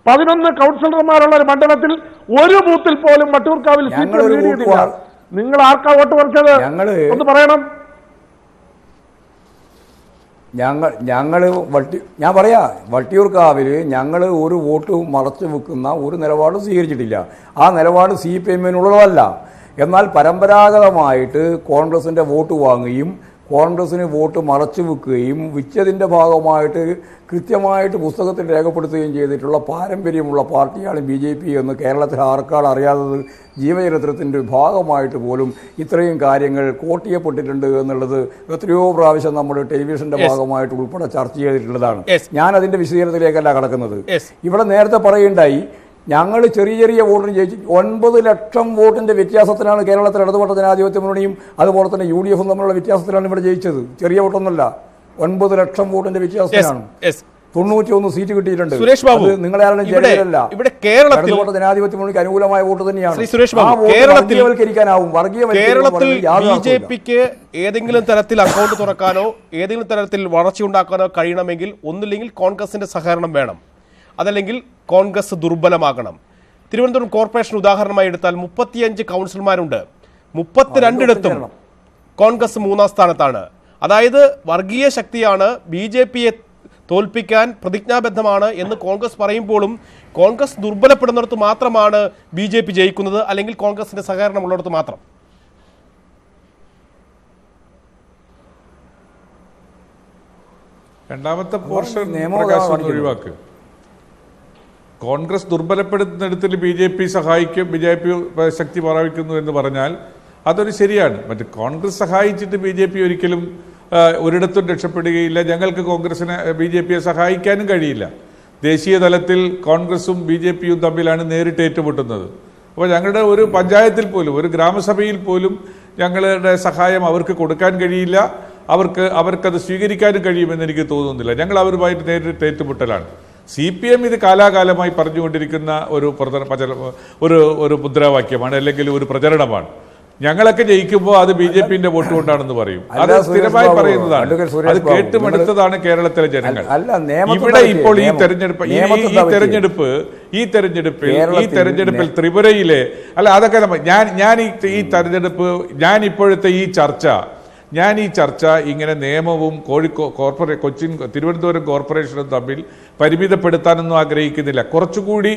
പതിനൊന്ന് കൗൺസിലർമാരുള്ള ഒരു മണ്ഡലത്തിൽ ഒരു ബൂത്തിൽ പോലും മട്ടൂർക്കാവിൽ സീറ്റ് ലീഡ് ചെയ്തില്ല. നിങ്ങൾ ആർക്കാ വോട്ട് കുറച്ചത് ഞങ്ങൾ ഒന്ന് പറയണം. ഞങ്ങൾ ഞങ്ങൾ വട്ടി ഞാൻ പറയാ വട്ടിയൂർക്കാവിൽ ഞങ്ങൾ ഒരു വോട്ട് മറച്ചു വെക്കുന്ന ഒരു നിലപാടും സ്വീകരിച്ചിട്ടില്ല. ആ നിലപാട് സി പി എമ്മിനുള്ളതല്ല. എന്നാൽ പരമ്പരാഗതമായിട്ട് കോൺഗ്രസിന്റെ വോട്ട് വാങ്ങുകയും കോൺഗ്രസിന് വോട്ട് മറച്ചു വെക്കുകയും വിറ്റതിന്റെ ഭാഗമായിട്ട് കൃത്യമായിട്ട് പുസ്തകത്തിൽ രേഖപ്പെടുത്തുകയും ചെയ്തിട്ടുള്ള പാരമ്പര്യമുള്ള പാർട്ടിയാണ് ബി ജെ പി എന്ന് കേരളത്തിൽ ആർക്കാൾ അറിയാത്തത്? ജീവചരിത്രത്തിന്റെ ഭാഗമായിട്ട് പോലും ഇത്രയും കാര്യങ്ങൾ കോട്ട് ചെയ്യപ്പെട്ടിട്ടുണ്ട് എന്നുള്ളത് എത്രയോ പ്രാവശ്യം നമ്മുടെ ടെലിവിഷന്റെ ഭാഗമായിട്ട് ഉൾപ്പെടെ ചർച്ച ചെയ്തിട്ടുള്ളതാണ്. ഞാൻ അതിന്റെ വിശദീകരണത്തിലേക്കല്ല കടക്കുന്നത്. ഇവിടെ നേരത്തെ പറയുണ്ടായി ഞങ്ങൾ ചെറിയ ചെറിയ വോട്ടിന് ജയിച്ചു ഒൻപത് ലക്ഷം വോട്ടിന്റെ വ്യത്യാസത്തിലാണ് കേരളത്തിൽ ഇടതുപക്ഷ ജനാധിപത്യ മുന്നണിയും അതുപോലെ തന്നെ യു ഡി എഫും തമ്മിലുള്ള വ്യത്യാസത്തിലാണ് ഇവിടെ ജയിച്ചത്. ചെറിയ വോട്ടൊന്നുമല്ല. ഒൻപത് ലക്ഷം വോട്ടിന്റെ വ്യത്യാസത്തിലാണ്. തൊണ്ണൂറ്റി ഒന്ന് സീറ്റ് കിട്ടിയിട്ടുണ്ട്. സുരേഷ് ബാബു, നിങ്ങൾ നിങ്ങളെ ആരും ഇവിടെ- ജനകീയരല്ല ഇവിടെ കേരളത്തിൽ- ജനാധിപത്യ മുന്നണിക്ക് അനുകൂലമായ വോട്ട് തന്നെയാണ്. സുരേഷ് ബാബു, കേരളത്തിൽ- കേരളത്തിൽ ബി ജെ പിക്ക് ഏതെങ്കിലും തരത്തിൽ അക്കൗണ്ട് തുറക്കാനോ ഏതെങ്കിലും തരത്തിൽ വളർച്ച ഉണ്ടാക്കാനോ കഴിയണമെങ്കിൽ ഒന്നില്ലെങ്കിൽ കോൺഗ്രസിന്റെ സഹകരണം വേണം. അതല്ലെങ്കിൽ കോൺഗ്രസ് ദുർബലമാകണം. തിരുവനന്തപുരം കോർപ്പറേഷൻ ഉദാഹരണമായി എടുത്താൽ മുപ്പത്തിയഞ്ച് കൗൺസിലർമാരുണ്ട്. മുപ്പത്തിരണ്ടിടത്തും. കോൺഗ്രസ് മൂന്നാം സ്ഥാനത്താണ്. അതായത് വർഗീയ ശക്തിയാണ് ബി ജെ പിയെ തോൽപ്പിക്കാൻ പ്രതിജ്ഞാബദ്ധമാണ് എന്ന് കോൺഗ്രസ് പറയുമ്പോഴും കോൺഗ്രസ് ദുർബലപ്പെടുന്നിടത്ത് മാത്രമാണ് ബി ജെ പി ജയിക്കുന്നത് അല്ലെങ്കിൽ കോൺഗ്രസിന്റെ സഹകരണം ഉള്ളിടത്ത് മാത്രം. രണ്ടാമത്തെ പോർഷൻ നിയമം ഒഴിവാക്കുക കോൺഗ്രസ് ദുർബലപ്പെടുത്തുന്നിടത്തിൽ ബി ജെ പി സഹായിക്കും ബി ജെ പി ശക്തി പ്രാപിക്കുന്നു എന്ന് പറഞ്ഞാൽ അതൊരു ശരിയാണ്. മറ്റ് കോൺഗ്രസ് സഹായിച്ചിട്ട് ബി ജെ പി ഒരിക്കലും ഒരിടത്തും രക്ഷപ്പെടുകയില്ല. ഞങ്ങൾക്ക് കോൺഗ്രസിനെ ബി ജെ പിയെ സഹായിക്കാനും കഴിയില്ല. ദേശീയ തലത്തിൽ കോൺഗ്രസും ബി ജെ പിയും തമ്മിലാണ് നേരിട്ട് ഏറ്റുമുട്ടുന്നത്. അപ്പോൾ ഞങ്ങളുടെ ഒരു പഞ്ചായത്തിൽ പോലും ഒരു ഗ്രാമസഭയിൽ പോലും ഞങ്ങളുടെ സഹായം അവർക്ക് കൊടുക്കാൻ കഴിയില്ല. അവർക്ക് അവർക്കത് സ്വീകരിക്കാനും കഴിയുമെന്ന് എനിക്ക് തോന്നുന്നില്ല. ഞങ്ങൾ അവരുമായിട്ട് നേരിട്ട് ഏറ്റുമുട്ടലാണ്. സി പി എം ഇത് കാലാകാലമായി പറഞ്ഞുകൊണ്ടിരിക്കുന്ന ഒരു ഒരു ഒരു മുദ്രാവാക്യമാണ് അല്ലെങ്കിൽ ഒരു പ്രചരണമാണ്. ഞങ്ങളൊക്കെ ജയിക്കുമ്പോൾ അത് ബി ജെ പിന്റെ വോട്ട് കൊണ്ടാണെന്ന് പറയും. അത് സ്ഥിരമായി പറയുന്നതാണ്. അത് കേട്ട് കേട്ടുമടുത്തതാണ് കേരളത്തിലെ ജനങ്ങൾ. ഇവിടെ ഇപ്പോൾ ഈ. തെരഞ്ഞെടുപ്പ് ഈ-. തെരഞ്ഞെടുപ്പ് ഈ തെരഞ്ഞെടുപ്പിൽ ഈ തെരഞ്ഞെടുപ്പിൽ ത്രിപുരയിലെ അല്ല അതൊക്കെ ഞാൻ ഞാൻ ഈ തെരഞ്ഞെടുപ്പ് ഞാൻ ഇപ്പോഴത്തെ ഈ ചർച്ച ഞാൻ ഈ ചർച്ച ഇങ്ങനെ നിയമവും കോഴിക്കോ കോർപ്പറേ കൊച്ചിൻ തിരുവനന്തപുരം കോർപ്പറേഷനും തമ്മിൽ പരിമിതപ്പെടുത്താനൊന്നും ആഗ്രഹിക്കുന്നില്ല. കുറച്ചുകൂടി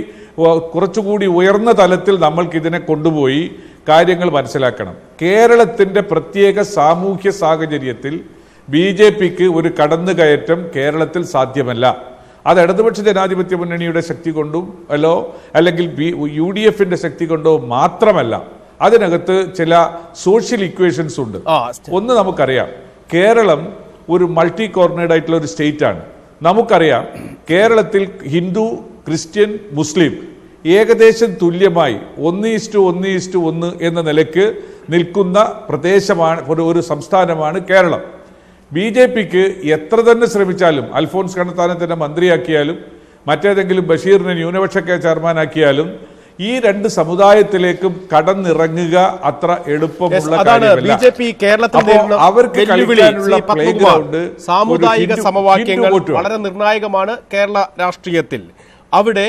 കുറച്ചുകൂടി ഉയർന്ന തലത്തിൽ നമ്മൾക്ക് ഇതിനെ കൊണ്ടുപോയി കാര്യങ്ങൾ മനസ്സിലാക്കണം. കേരളത്തിന്റെ പ്രത്യേക സാമൂഹ്യ സാഹചര്യത്തിൽ ബി ജെ പിക്ക് ഒരു കടന്നുകയറ്റം കേരളത്തിൽ സാധ്യമല്ല. അത് ഇടതുപക്ഷ ജനാധിപത്യ മുന്നണിയുടെ ശക്തി കൊണ്ടും അല്ലോ? അല്ലെങ്കിൽ ബി യു ഡി എഫിന്റെ ശക്തി കൊണ്ടോ മാത്രമല്ല. അതിനകത്ത് ചില സോഷ്യൽ ഇക്വേഷൻസ് ഉണ്ട്. ഒന്ന് നമുക്കറിയാം. കേരളം ഒരു മൾട്ടി കോർണേഡ് ആയിട്ടുള്ള ഒരു സ്റ്റേറ്റ് ആണ്. നമുക്കറിയാം കേരളത്തിൽ ഹിന്ദു ക്രിസ്ത്യൻ മുസ്ലിം ഏകദേശം തുല്യമായി ഒന്ന് ഇസ്റ്റു ഒന്ന് ഇസ്റ്റു ഒന്ന് എന്ന നിലയ്ക്ക് നിൽക്കുന്ന പ്രദേശമാണ് ഒരു ഒരു സംസ്ഥാനമാണ് കേരളം. ബി ജെ പിക്ക് എത്ര തന്നെ ശ്രമിച്ചാലും അൽഫോൺസ് കണ്ണത്താനത്തിനെ മന്ത്രിയാക്കിയാലും മറ്റേതെങ്കിലും ബഷീറിനെ ന്യൂനപക്ഷ ചെയർമാനാക്കിയാലും ഈ രണ്ട് സമുദായത്തിലേക്കും കടന്നിറങ്ങുക അത്ര എളുപ്പമുള്ള കാര്യമല്ല. അവർക്ക് കളിക്കാനുള്ള പത്മകുമാർ. സാമുദായിക സമവാക്യങ്ങൾ വളരെ നിർണായകമാണ് കേരള രാഷ്ട്രീയത്തിൽ. അവിടെ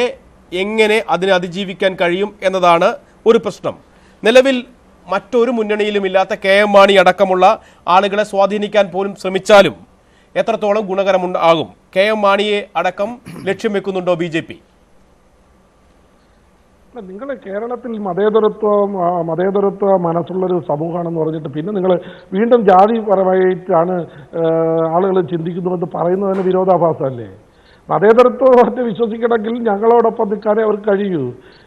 എങ്ങനെ അതിനെ അതിജീവിക്കാൻ കഴിയും എന്നതാണ് ഒരു പ്രശ്നം. നിലവിൽ മറ്റൊരു മുന്നണിയിലും ഇല്ലാത്ത കെ എം മാണി അടക്കമുള്ള ആളുകളെ സ്വാധീനിക്കാൻ പോലും ശ്രമിച്ചാലും എത്രത്തോളം ഗുണകരമുണ്ടാകും? കെ എം മാണിയെ അടക്കം ലക്ഷ്യം വെക്കുന്നുണ്ടോ ബി ജെ പി? നിങ്ങൾ കേരളത്തിൽ മതേതരത്വ മതേതരത്വ മനസ്സുള്ളൊരു സമൂഹമാണെന്ന് പറഞ്ഞിട്ട് പിന്നെ നിങ്ങൾ വീണ്ടും ജാതിപരമായിട്ടാണ് ആളുകൾ ചിന്തിക്കുന്നുവെന്ന് പറയുന്നതിന് വിരോധാഭാസമല്ലേ? മതേതരത്വത്തെ വിശ്വസിക്കണമെങ്കിൽ ഞങ്ങളോടൊപ്പം നിൽക്കാനേ അവർക്ക് കഴിയൂ.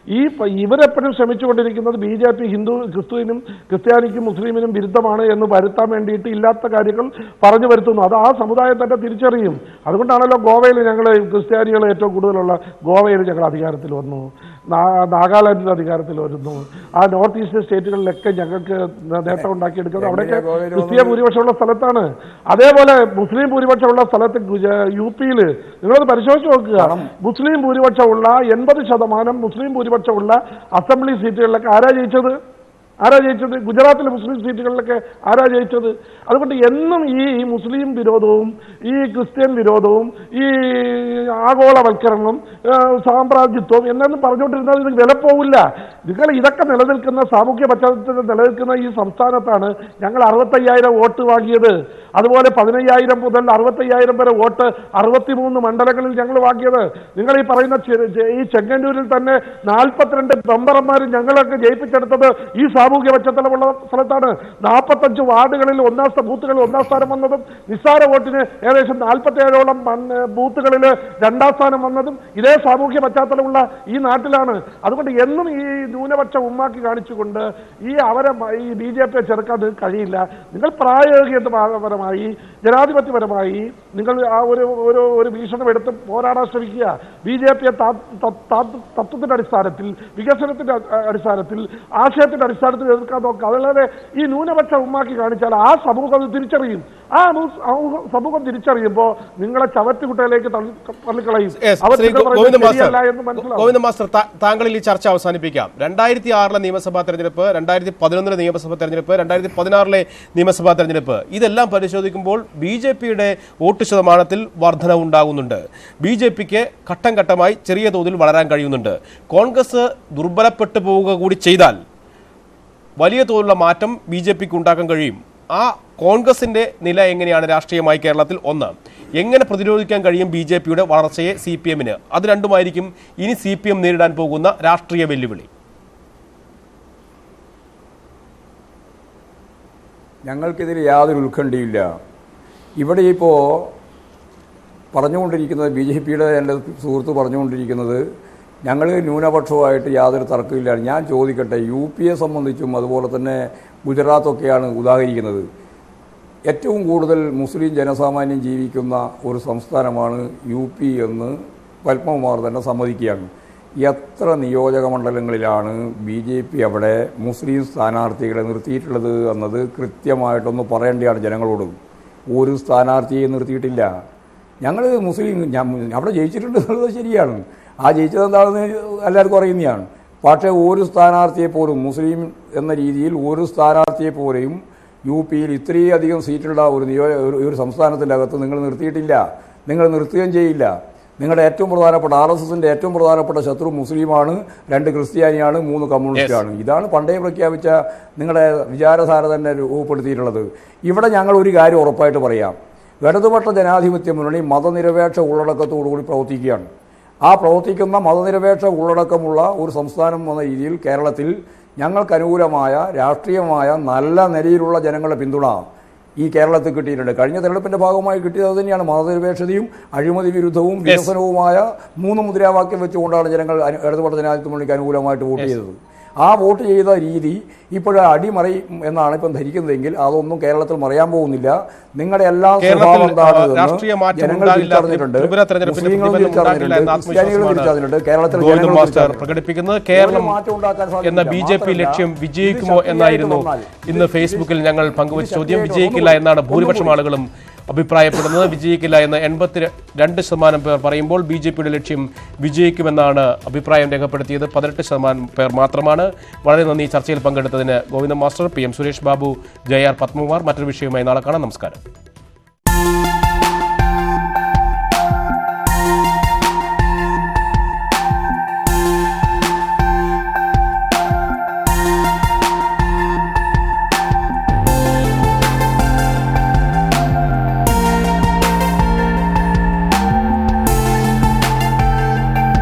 ഈ ഇവരെപ്പോഴും ശ്രമിച്ചുകൊണ്ടിരിക്കുന്നത് ബി ജെ പി ഹിന്ദു ക്രിസ്തുവിനും ക്രിസ്ത്യാനിക്കും മുസ്ലിമിനും വിരുദ്ധമാണ് എന്ന് വരുത്താൻ വേണ്ടിയിട്ട് ഇല്ലാത്ത കാര്യങ്ങൾ പറഞ്ഞു വരുത്തുന്നു. അത് ആ സമുദായം തന്നെ തിരിച്ചറിയും. അതുകൊണ്ടാണല്ലോ ഗോവയിൽ ഞങ്ങൾ ക്രിസ്ത്യാനികൾ ഏറ്റവും കൂടുതലുള്ള ഗോവയിൽ ഞങ്ങൾ അധികാരത്തിൽ വന്നു. നാഗാലാൻഡിൽ അധികാരത്തിൽ വരുന്നു. ആ നോർത്ത് ഈസ്റ്റ് സ്റ്റേറ്റുകളിലൊക്കെ ഞങ്ങൾക്ക് നേട്ടം ഉണ്ടാക്കിയെടുക്കുന്നത് അവിടെയൊക്കെ ക്രിസ്ത്യ ഭൂരിപക്ഷമുള്ള സ്ഥലത്താണ്. അതേപോലെ മുസ്ലിം ഭൂരിപക്ഷമുള്ള സ്ഥലത്ത് യു പിയിൽ നിങ്ങളത് പരിശോധിച്ച് നോക്കുക. മുസ്ലിം ഭൂരിപക്ഷമുള്ള എൺപത് ശതമാനം മുസ്ലിം ഭൂരിപക്ഷമുള്ള അസംബ്ലി സീറ്റുകളിലൊക്കെ ആരാ ജയിച്ചത്? ആരാ ജയിച്ചത്? ഗുജറാത്തിലെ മുസ്ലിം സീറ്റുകളിലൊക്കെ ആരാ ജയിച്ചത്? അതുകൊണ്ട് എന്നും ഈ മുസ്ലിം വിരോധവും ഈ ക്രിസ്ത്യൻ വിരോധവും ഈ ആഗോളവൽക്കരണവും സാമ്രാജ്യത്വം സാമ്രാജ്യത്വവും എന്നൊന്നും പറഞ്ഞുകൊണ്ടിരുന്നാൽ ഇത് വില പോവില്ല. നിങ്ങൾ ഇതൊക്കെ നിലനിൽക്കുന്ന സാമൂഹ്യ പശ്ചാത്തലത്തിൽ നിലനിൽക്കുന്ന ഈ സംസ്ഥാനത്താണ് ഞങ്ങൾ അറുപത്തയ്യായിരം വോട്ട് വാങ്ങിയത്. അതുപോലെ പതിനയ്യായിരം മുതൽ അറുപത്തയ്യായിരം വരെ വോട്ട് അറുപത്തിമൂന്ന് മണ്ഡലങ്ങളിൽ ഞങ്ങൾ വാങ്ങിയത്. നിങ്ങൾ ഈ പറയുന്ന ഈ ചെങ്ങന്നൂരിൽ തന്നെ നാൽപ്പത്തിരണ്ട് മെമ്പർമാർ ഞങ്ങളൊക്കെ ജയിപ്പിച്ചെടുത്തത് ഈ സാമൂഹ്യ പശ്ചാത്തലമുള്ള സ്ഥലത്താണ്. നാൽപ്പത്തഞ്ച് വാർഡുകളിൽ ഒന്നാം ബൂത്തുകളിൽ ഒന്നാം സ്ഥാനം വന്നതും നിസ്സാര വോട്ടിന് ഏകദേശം നാൽപ്പത്തേഴോളം ബൂത്തുകളിൽ രണ്ടാം സ്ഥാനം വന്നതും ഇതേ സാമൂഹ്യ പശ്ചാത്തലമുള്ള ഈ നാട്ടിലാണ്. അതുകൊണ്ട് എന്നും ഈ ന്യൂനപക്ഷ ഉമ്മാക്കി കാണിച്ചുകൊണ്ട് ഈ അവരെ ഈ ബി ജെ പിയെ ചെറുക്കാൻ കഴിയില്ല. നിങ്ങൾ പ്രായോഗികപരമായി ജനാധിപത്യപരമായി നിങ്ങൾ ആ ഒരു ഒരു ഒരു ഭീഷണം എടുത്ത് പോരാടാൻ ശ്രമിക്കുക. ബി ജെ പിയെ തത്വത്തിന്റെ അടിസ്ഥാനത്തിൽ വികസനത്തിന്റെ അടിസ്ഥാനത്തിൽ ആശയത്തിന്റെ അടിസ്ഥാനത്തിൽ എതിർക്കാൻ നോക്കുക. അതല്ലാതെ ഈ ന്യൂനപക്ഷ ഉമ്മാക്കി കാണിച്ചാൽ ആ സമൂഹം തിരിച്ചറിയും. ആ സമൂഹം- തിരിച്ചറിയുമ്പോ തിരിച്ചറിയുമ്പോൾ നിങ്ങളെ ചവറ്റുകുട്ടയിലേക്ക് തള്ളി തള്ളിക്കളയും. ഗോവിന്ദ മാസ്റ്റർ. താങ്കളിൽ ഈ ചർച്ച അവസാനിപ്പിക്കാം. രണ്ടായിരത്തി ആറിലെ നിയമസഭാ തെരഞ്ഞെടുപ്പ് രണ്ടായിരത്തി പതിനൊന്നിലെ നിയമസഭാ തെരഞ്ഞെടുപ്പ് രണ്ടായിരത്തി പതിനാറിലെ നിയമസഭാ തെരഞ്ഞെടുപ്പ്. ഇതെല്ലാം പരിശോധിക്കുമ്പോൾ ബി ജെ പിയുടെ വോട്ട് ശതമാനത്തിൽ വർധന ഉണ്ടാകുന്നുണ്ട്. ബി ജെ പിക്ക് ഘട്ടം ഘട്ടമായി ചെറിയ തോതിൽ വളരാൻ കഴിയുന്നുണ്ട്. കോൺഗ്രസ് ദുർബലപ്പെട്ടു പോവുക കൂടി ചെയ്താൽ വലിയ തോതിലുള്ള മാറ്റം ബി ജെ പിക്ക് ഉണ്ടാക്കാൻ കഴിയും. ആ കോൺഗ്രസിന്റെ നില എങ്ങനെയാണ് രാഷ്ട്രീയമായി കേരളത്തിൽ ഒന്ന്? എങ്ങനെ പ്രതിരോധിക്കാൻ കഴിയും ബി ജെ പിയുടെ വളർച്ചയെ സി പി എമ്മിന്? അത് രണ്ടുമായിരിക്കും ഇനി സി പി എം നേരിടാൻ പോകുന്ന രാഷ്ട്രീയ വെല്ലുവിളി. ഞങ്ങൾക്കിതിൽ യാതൊരു ഉത്കണ്ഠയില്ല ഇവിടെ ഇപ്പോൾ പറഞ്ഞുകൊണ്ടിരിക്കുന്നത് ബി ജെ പിയുടെ എന്റെ സുഹൃത്ത് പറഞ്ഞുകൊണ്ടിരിക്കുന്നത് ഞങ്ങൾ ന്യൂനപക്ഷവുമായിട്ട് യാതൊരു തർക്കമില്ല ഞാൻ ചോദിക്കട്ടെ യു പിയെ സംബന്ധിച്ചും അതുപോലെ തന്നെ ഗുജറാത്തൊക്കെയാണ് ഉദാഹരിക്കുന്നത്. ഏറ്റവും കൂടുതൽ മുസ്ലിം ജനസാമാന്യം ജീവിക്കുന്ന ഒരു സംസ്ഥാനമാണ് യു പി എന്ന് പത്മകുമാർ തന്നെ സമ്മതിക്കുകയാണ്. എത്ര നിയോജക മണ്ഡലങ്ങളിലാണ് ബി ജെ പി അവിടെ മുസ്ലിം സ്ഥാനാർത്ഥികളെ നിർത്തിയിട്ടുള്ളത് എന്നത് കൃത്യമായിട്ടൊന്ന് പറയേണ്ടതാണ് ജനങ്ങളോട്. ഒരു സ്ഥാനാർത്ഥിയെ നിർത്തിയിട്ടില്ല. ഞങ്ങൾ മുസ്ലിം അവിടെ ജയിച്ചിട്ടുണ്ട് എന്നുള്ളത് ശരിയാണ്. ആ ജയിച്ചത് എന്താണെന്ന് എല്ലാവർക്കും അറിയുന്നതാണ്. പക്ഷേ ഒരു സ്ഥാനാർത്ഥിയെ പോലും മുസ്ലിം എന്ന രീതിയിൽ ഒരു സ്ഥാനാർത്ഥിയെ പോലെയും യു പിയിൽ ഇത്രയധികം സീറ്റുള്ള ഒരു നിയോജ ഒരു- അകത്ത് നിങ്ങൾ നിർത്തിയിട്ടില്ല. നിങ്ങൾ നിർത്തുകയും ചെയ്യില്ല. നിങ്ങളുടെ ഏറ്റവും പ്രധാനപ്പെട്ട ആർ എസ് എസിന്റെ ഏറ്റവും പ്രധാനപ്പെട്ട ശത്രു മുസ്ലിമാണ് രണ്ട് ക്രിസ്ത്യാനിയാണ് മൂന്ന് കമ്മ്യൂണിസ്റ്റാണ് ഇതാണ് പണ്ടേ പ്രഖ്യാപിച്ച നിങ്ങളുടെ വിചാരധാര തന്നെ രൂപപ്പെടുത്തിയിട്ടുള്ളത്. ഇവിടെ ഞങ്ങൾ ഒരു കാര്യം ഉറപ്പായിട്ട് പറയാം. ഇടതുപക്ഷ ജനാധിപത്യ മുന്നണി മതനിരപേക്ഷ ഉള്ളടക്കത്തോടുകൂടി പ്രവർത്തിക്കുകയാണ്. ആ പ്രവർത്തിക്കുന്ന മതനിരപേക്ഷ ഉള്ളടക്കമുള്ള ഒരു സംസ്ഥാനം എന്ന രീതിയിൽ കേരളത്തിൽ ഞങ്ങൾക്ക് അനുകൂലമായ രാഷ്ട്രീയമായ നല്ല നിലയിലുള്ള ജനങ്ങളുടെ പിന്തുണ ഈ കേരളത്തിൽ കിട്ടിയിട്ടുണ്ട്. കഴിഞ്ഞ തെരഞ്ഞെടുപ്പിന്റെ ഭാഗമായി കിട്ടിയത് തന്നെയാണ്. മതനിരപേക്ഷതയും അഴിമതി വിരുദ്ധവും വികസനവുമായ മൂന്ന് മുദ്രാവാക്യം വെച്ചുകൊണ്ടാണ് ജനങ്ങൾ ഇടതുപക്ഷ ജനാധിപത്യ മുന്നണിക്ക് അനുകൂലമായിട്ട് വോട്ട് ചെയ്തത്. ആ വോട്ട് ചെയ്ത രീതി ഇപ്പോഴും അടിമറി എന്നാണ് ഇപ്പം ധരിക്കുന്നതെങ്കിൽ അതൊന്നും കേരളത്തിൽ മറിയാൻ പോകുന്നില്ല നിങ്ങളുടെ എല്ലാ സ്വഭാവം എന്താണ് ആ, എന്ന് രാഷ്ട്രീയ മാറ്റം ജനങ്ങൾ. തിരിച്ചറിഞ്ഞിട്ടുണ്ട് ഉണ്ടാകില്ല തിരിച്ചറിഞ്ഞിട്ടുണ്ട് ക്രിസ്ത്യാനികളും തിരിച്ചറിഞ്ഞിട്ടുണ്ട് കേരളത്തിൽ ജനങ്ങൾ. പ്രകടിപ്പിക്കുന്നത് കേരളം മാറ്റം. എന്ന ബി ജെ പി ലക്ഷ്യം വിജയിക്കുമോ എന്നായിരുന്നു ഇന്ന് ഫേസ്ബുക്കിൽ ഞങ്ങൾ പങ്കുവച്ച ചോദ്യം വിജയിക്കില്ല എന്നാണ് ഭൂരിപക്ഷം ആളുകളും അഭിപ്രായപ്പെടുന്നത് വിജയിക്കില്ല എന്ന് എൺപത്തി രണ്ട് ശതമാനം പേർ പറയുമ്പോൾ ബി ജെ പിയുടെ ലക്ഷ്യം വിജയിക്കുമെന്നാണ് അഭിപ്രായം രേഖപ്പെടുത്തിയത്. പതിനെട്ട് ശതമാനം പേർ മാത്രമാണ്. വളരെ നന്ദി. ചർച്ചയിൽ പങ്കെടുത്തതിന് Govinda master P M Suresh Babu J R Padmakumar. മറ്റൊരു വിഷയവുമായി നാളെ കാണാം. നമസ്കാരം.